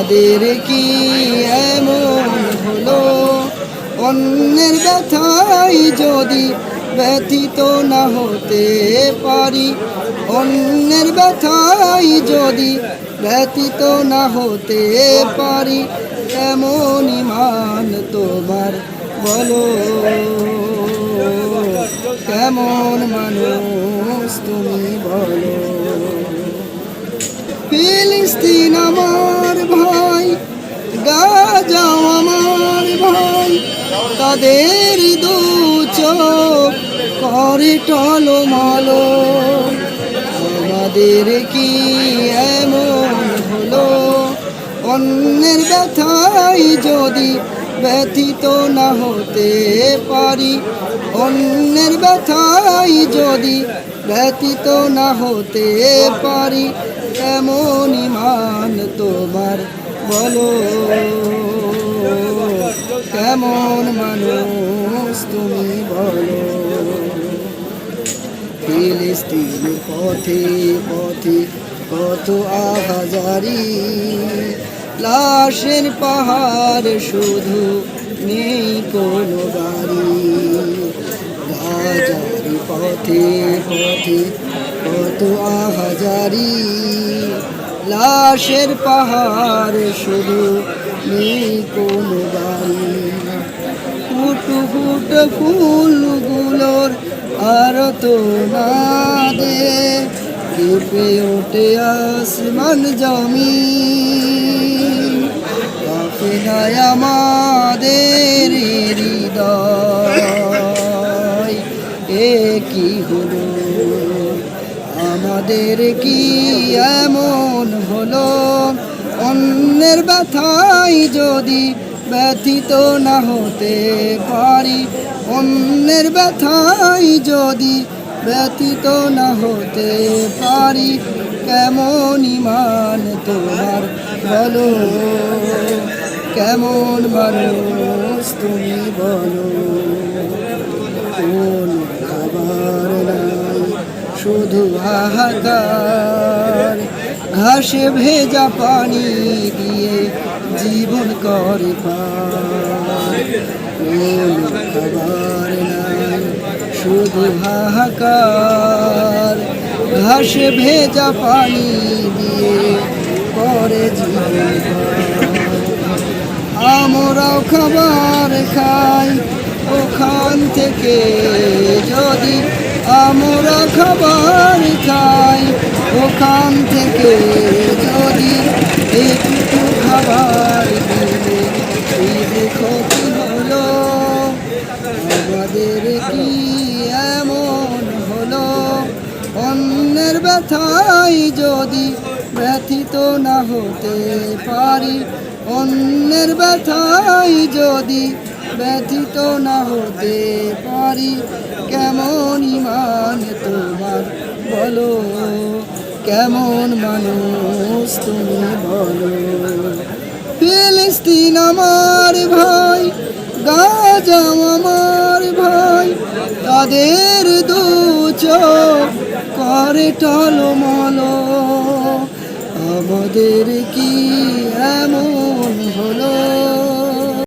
আমাদের কি এমন হলো? অন্যের ব্যথাই যদি ব্যথিত না হতে পারি, অন্যের ব্যথাই যদি ব্যথিত না হতে পারি, কেমন ইমান তোমার বলো? কেমন মানুষ তুমি বলো? ফিলিস্তিন আমার তাদের দু করে টলমল। আমাদের কি এমন হলো? অন্যের ব্যথাই যদি ব্যথিত না হতে পারি, অন্যের ব্যথাই যদি ব্যথিত না হতে পারি, এমন ইমান তোমার বলো। কেমন মানুষ তুমি বলো। ফিলিস্তিন পথে পথে কত আহাজারি। লাশের পাহাড় শুধু নেই কোনো গাজারি পথে পথে কত আহাজারি। লাশের পাহাড় শুধু নেই কোনো ফুট ফুলগুলোর আর তো না দে। কেঁপে ওঠে আসমান জমি কাফেলায় আমাদের হৃদয় এ কি হলো। আমাদের কি এমন হলো? অন্যের ব্যথাই যদি ব্যথিত না হতে পারি। অন্যের ব্যথাই যদি ব্যথিত না হতে পারি, কেমন ইমান তোমার বলো? কেমন মানুষ তুমি বলো? কোন খাবার নাই, শুধু হাহাকার ঘাসে ভেজা পানি দিয়ে জীবন করে পার শুধু হাহাকার। ঘাসে ভেজা পানি দিয়ে করে জীবন আমরাও খাবার খাই ওখান থেকে। যদি আমরা খাবার খাই ওখান থেকে। যদি একটু খাবার আমাদের কি এমন হলো? অন্যের ব্যথাই যদি ব্যথিত না হতে পারি, অন্যের ব্যথাই যদি ব্যথিত না হতে পারি, কেমন ইমান তোমার বলো? কেমন মানুষ তুমি বলো? ফিলিস্তিন আমার ভাই গাজা আমার তাদের দু চোখ করে টলমল। আমাদের কি এমন হলো?